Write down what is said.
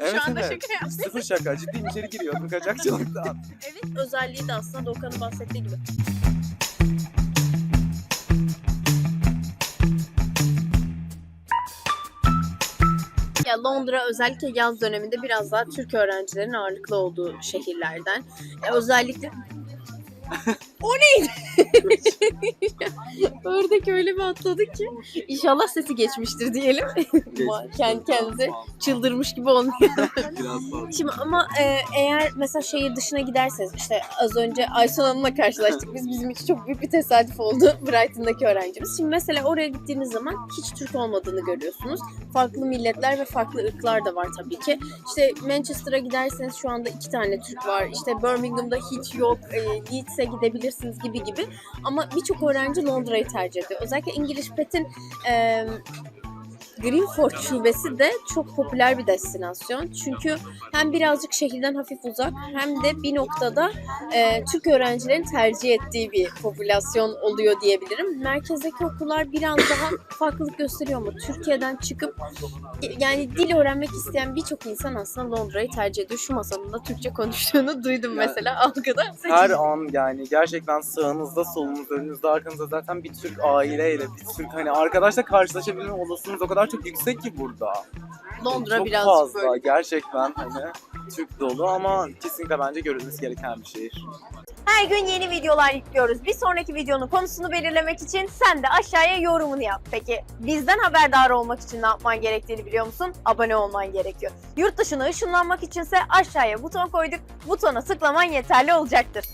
Evet Şu anda evet. şaka yaptım. Sıfır şaka. Ciddiyim içeri giriyordum kaçakçılıktan. Evet özelliği de aslında Doğukan'ın bahsettiği gibi. Ya Londra özellikle yaz döneminde biraz daha Türk öğrencilerin ağırlıklı olduğu şehirlerden. Ya özellikle o neydi? Ördek öyle bir atladı ki. İnşallah sesi geçmiştir diyelim. Kendi kendinize çıldırmış gibi olmuyor. Şimdi ama e, eğer mesela şehir dışına giderseniz işte az önce Aysun Hanım'la karşılaştık biz. Bizim için çok büyük bir tesadüf oldu Brighton'daki öğrencimiz. Şimdi mesela oraya gittiğiniz zaman hiç Türk olmadığını görüyorsunuz. Farklı milletler ve farklı ırklar da var tabii ki. İşte Manchester'a giderseniz şu anda iki tane Türk var. İşte Birmingham'da hiç yok. E, Leeds'e gidebilirsiniz gibi gibi. Ama birçok öğrenci Londra'yı tercih ediyor. Özellikle English Pet'in e, Greenford şubesi de çok popüler bir destinasyon. Çünkü hem birazcık şehirden hafif uzak hem de bir noktada e, Türk öğrencilerin tercih ettiği bir popülasyon oluyor diyebilirim. Merkezdeki okullar biraz daha farklılık gösteriyor ama Türkiye'den çıkıp yani dil öğrenmek isteyen birçok insan aslında Londra'yı tercih ediyor. Şu masanın da Türkçe konuştuğunu duydum mesela algıda. Her an yani gerçekten sağınızda, solunuzda, önünüzde, arkanızda zaten bir Türk aileyle, bir Türk hani arkadaşla karşılaşabilme olasılığınız o kadar çok yüksek ki burada. Londra çok biraz fazla böyle. gerçekten hani Türk dolu ama kesinlikle bence görülmesi gereken bir şehir. Her gün yeni videolar yüklüyoruz. Bir sonraki videonun konusunu belirlemek için sen de aşağıya yorumunu yap. Peki bizden haberdar olmak için ne yapman gerektiğini biliyor musun? Abone olman gerekiyor. Yurt dışına ışınlanmak içinse aşağıya buton koyduk. Butona tıklaman yeterli olacaktır.